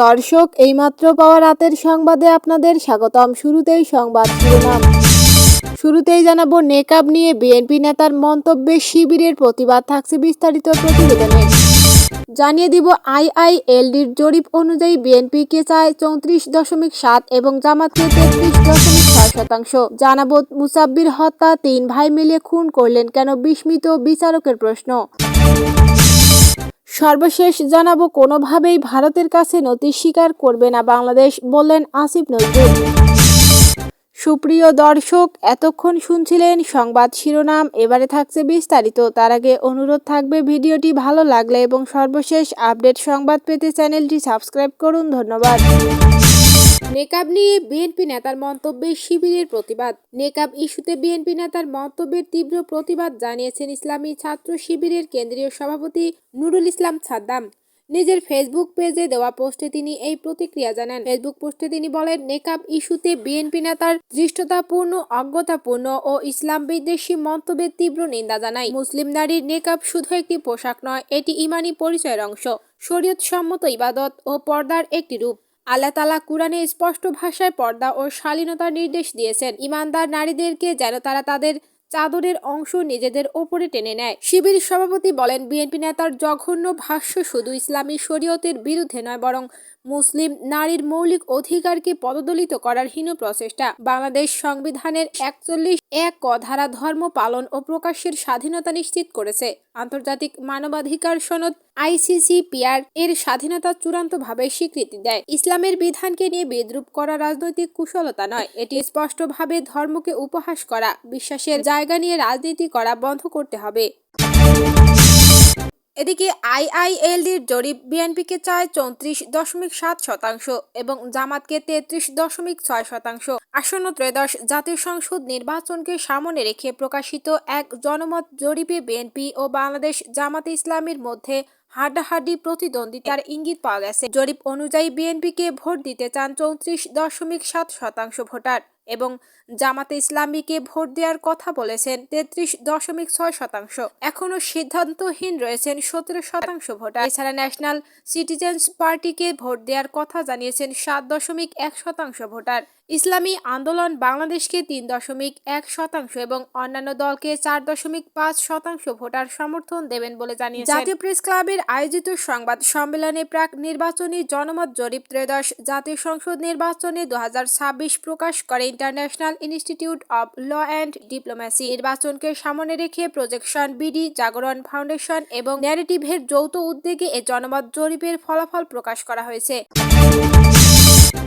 দর্শক, এইমাত্র পাওয়া রাতের সংবাদে আপনাদের স্বাগতম। শুরুতেই সংবাদ শিরোনাম। শুরুতেই জানাব নেকাব নিয়ে বিএনপি নেতার মন্তব্যে শিবিরের প্রতিবাদ থাকছে বিস্তারিত প্রতিবেদনে। জানিয়ে দিব আইআইএলডির জরিপ অনুযায়ী বিএনপিকে চায় চৌত্রিশ দশমিক সাত এবং জামাতকে তেত্রিশ দশমিক ছয় শতাংশ। জানাব মুসাব্বির হত্যা, তিন ভাই মিলে খুন করলেন কেন বিস্মিত বিচারকের প্রশ্ন। সর্বশেষ জানাব, কোনোভাবেই ভারতের কাছে নতি স্বীকার করবে না বাংলাদেশ, বললেন আসিফ নজরুল। সুপ্রিয় দর্শক, এতক্ষণ শুনছিলেন সংবাদ শিরোনাম, এবারে থাকছে বিস্তারিত। তার আগে অনুরোধ থাকবে, ভিডিওটি ভালো লাগলে এবং সর্বশেষ আপডেট সংবাদ পেতে চ্যানেলটি সাবস্ক্রাইব করুন। ধন্যবাদ। নেকাব নিয়ে বিএনপি নেতার মন্তব্যে শিবিরের প্রতিবাদ। নেকাব ইস্যুতে বিএনপি নেতার মন্তব্যের তীব্র প্রতিবাদ জানিয়েছেন ইসলামী ছাত্র শিবিরের কেন্দ্রীয় সভাপতি নুরুল ইসলাম সাদ্দাম নিজের ফেসবুক পেজে দেওয়া পোস্টে তিনি এই প্রতিক্রিয়া জানান। ফেসবুক পোস্টে তিনি বলেন, নেকাব ইস্যুতে বিএনপি নেতার দৃষ্টতাপূর্ণ অজ্ঞতাপূর্ণ ও ইসলাম বিদ্বেষী মন্তব্যের তীব্র নিন্দা জানাই মুসলিম নারীর নেকাব শুধু একটি পোশাক নয়, এটি ইমানি পরিচয়ের অংশ। শরীয়ত সম্মত ইবাদত ও পর্দার একটি রূপ। আল্লাহ তালা কুরআনে স্পষ্ট ভাষায় পর্দা ও শালীনতার নির্দেশ দিয়েছেন। ইমানদার নারীদেরকে যেন তারা তাদের চাদরের অংশ নিজেদের ওপরে টেনে নেয়। শিবির সভাপতি বলেন, বিএনপি নেতার জঘন্য ভাষ্য শুধু ইসলামী শরীয়তের বিরুদ্ধে নয়, বরং মুসলিম নারীর মৌলিক অধিকারকে পদদলিত করার হীন প্রচেষ্টা। বাংলাদেশ সংবিধানের একচল্লিশ এক ক ধারা ধর্ম পালন ও প্রকাশের স্বাধীনতা নিশ্চিত করেছে। আন্তর্জাতিক মানবাধিকার সনদ আইসিসিপিআর এর স্বাধীনতা চূড়ান্তভাবে স্বীকৃতি দেয়। ইসলামের বিধানকে নিয়ে বিদ্রুপ করা রাজনৈতিক কুশলতা নয়, এটি স্পষ্টভাবে ধর্মকে উপহাস করা, বিশ্বাসের জায়গা নিয়ে রাজনীতি করা বন্ধ করতে হবে। এদিকে আইআইএলডির জরিপ বিএনপিকে চায় চৌত্রিশ দশমিক সাত শতাংশ এবং জামাতকে তেত্রিশ দশমিক ছয় শতাংশ। আসন্ন ত্রয়োদশ জাতীয় সংসদ নির্বাচনকে সামনে রেখে প্রকাশিত এক জনমত জরিপে বিএনপি ও বাংলাদেশ জামাতে ইসলামের মধ্যে হাড্ডাহাড্ডি প্রতিদ্বন্দ্বিতার ইঙ্গিত পাওয়া গেছে। জরিপ অনুযায়ী বিএনপিকে ভোট দিতে চান চৌত্রিশ দশমিক সাত শতাংশ ভোটার। এবং জামাতে ইসলামীকে ভোট দেওয়ার কথা বলেছেন তেত্রিশ দশমিক ছয় শতাংশ। এখনও সিদ্ধান্তহীন রয়েছেন সতেরো শতাংশ ভোটার। এছাড়া ন্যাশনাল সিটিজেন্স পার্টিকে ভোট দেওয়ার কথা জানিয়েছেন সাত দশমিক এক শতাংশ ভোটার। ইসলামী আন্দোলন বাংলাদেশকে তিন দশমিক এক শতাংশ এবং অন্যান্য দলকে চার দশমিক পাঁচ শতাংশ ভোটার সমর্থন দেবেন বলে জানিয়েছেন। জাতীয় প্রেস ক্লাবের আয়োজিত সংবাদ সম্মেলনে প্রাক নির্বাচনী জনমত জরিপ ত্রয়োদশ জাতীয় সংসদ নির্বাচনে দু হাজার ছাব্বিশ প্রকাশ করে International Institute of Law and Diplomacy. নির্বাচনকে সামনে রেখে প্রজেকশন, বিডি, জাগরণ ফাউন্ডেশন এবং ন্যারেটিভের যৌথ উদ্যোগে এ জনমত জরিপের ফলাফল প্রকাশ করা হয়েছে।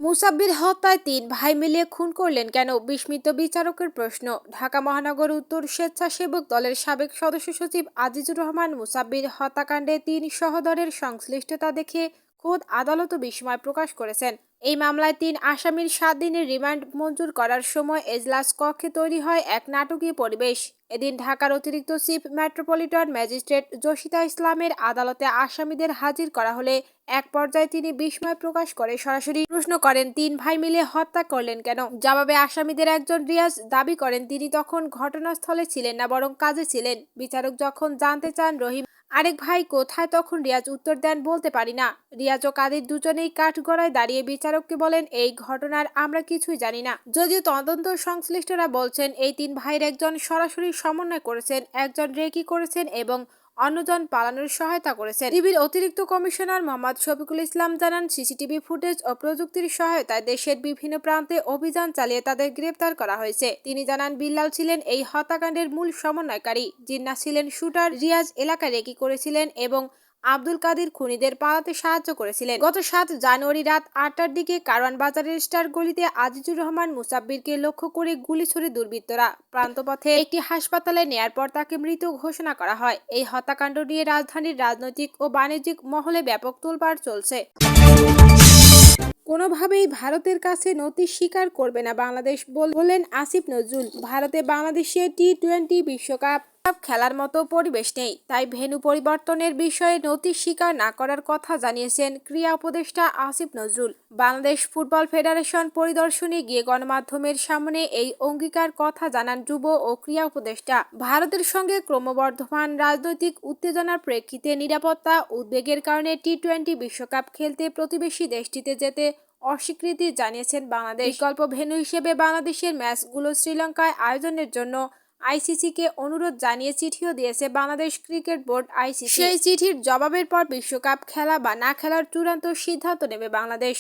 মুসাব্বির হত্যায় তিন ভাই মিলিয়ে খুন করলেন কেন? বিস্মিত বিচারকের প্রশ্ন। ঢাকা মহানগর উত্তর স্বেচ্ছাসেবক দলের সাবেক সদস্য সচিব আজিজুর রহমান মুসাব্বির হত্যাকাণ্ডে তিন সহদরের সংশ্লিষ্টতা দেখে খোদ আদালত বিস্ময় প্রকাশ করেছেন। এই মামলায় তিন আসামির সাত দিনের রিমান্ড মঞ্জুর করার সময় এজলাস কক্ষে তৈরি হয় এক নাটকীয় পরিবেশ। এদিন ঢাকার অতিরিক্ত চিফ মেট্রোপলিটন ম্যাজিস্ট্রেট জসিতা ইসলামের আদালতে আসামিদের হাজির করা হলে এক পর্যায়ে তিনি বিস্ময় প্রকাশ করে সরাসরি প্রশ্ন করেন, তিন ভাই মিলে হত্যা করলেন কেন? জবাবে আসামিদের একজন রিয়াজ দাবি করেন, তিনি তখন ঘটনাস্থলে ছিলেন না, বরং কাজে ছিলেন। বিচারক যখন জানতে চান, রহিম আরেক ভাই, কোথায় তখন রিয়াজ উত্তর দেন বলতে পারি না। রিয়াজ ও কাদের দুজনেই কাঠগড়ায় দাঁড়িয়ে বিচারককে বলেন, এই ঘটনার আমরা কিছুই জানি না। যদিও তদন্ত সংশ্লিষ্টরা বলছেন, এই তিন ভাইয়ের একজন সরাসরি সমন্বয় করেছেন, একজন রেকি করেছেন এবং অন্যজন পালানোর সহায়তা করেছেন। টিভির অতিরিক্ত কমিশনার মোহাম্মদ শফিকুল ইসলাম জানান, সিসিটিভি ফুটেজ ও প্রযুক্তির সহায়তায় দেশের বিভিন্ন প্রান্তে অভিযান চালিয়ে তাদের গ্রেপ্তার করা হয়েছে। তিনি জানান, বিল্লাল ছিলেন এই হত্যাকাণ্ডের মূল সমন্বয়কারী। জিন্না ছিলেন শুটার, রিয়াজ এলাকায় রেকি করেছিলেন এবং আব্দুল কাদির খুনিদের পালাতে সাহায্য করেছিলেন। গত সাত জানুয়ারি রাত আটটার দিকে কারওয়ান বাজারের স্টার গলিতে আজিজুর রহমান মুসাব্বিরকে লক্ষ্য করে গুলি ছুড়ে দুর্বৃত্তরা প্রান্তপথে একটি হাসপাতালে নেয়ার পর তাকে মৃত ঘোষণা করা হয়। এই হত্যাকাণ্ড নিয়ে রাজধানীর রাজনৈতিক ও বাণিজ্যিক মহলে ব্যাপক তোলপাড় চলছে। কোনোভাবেই ভারতের কাছে নথি স্বীকার করবে না বাংলাদেশ বললেন আসিফ নজরুল। ভারতে বাংলাদেশে টি টোয়েন্টি বিশ্বকাপ খেলার মতো পরিবেশ নেই। তাই ভেন্যু পরিবর্তনের বিষয়ে নথি স্বীকার না করার কথা জানিয়েছেন ক্রীড়া উপদেষ্টা আসিফ নজরুল। বাংলাদেশ ফুটবল ফেডারেশন পরিদর্শনে গিয়ে গণমাধ্যমের সামনে এই অঙ্গীকার কথা জানান যুব ও ক্রীড়া উপদেষ্টা। ভারতের সঙ্গে ক্রমবর্ধমান রাজনৈতিক উত্তেজনার প্রেক্ষিতে নিরাপত্তা, উদ্বেগের কারণে টি টোয়েন্টি বিশ্বকাপ খেলতে প্রতিবেশী দেশটিতে যেতে অস্বীকৃতি জানিয়েছেন বাংলাদেশ। বিকল্প ভেন্যু হিসেবে বাংলাদেশের ম্যাচগুলো শ্রীলঙ্কায় আয়োজনের জন্য আইসিসিকে অনুরোধ জানিয়ে চিঠিও দিয়েছে বাংলাদেশ ক্রিকেট বোর্ড আইসিসি। সেই চিঠির জবাবের পর বিশ্বকাপ খেলা বা না খেলার চূড়ান্ত সিদ্ধান্ত নেবে বাংলাদেশ।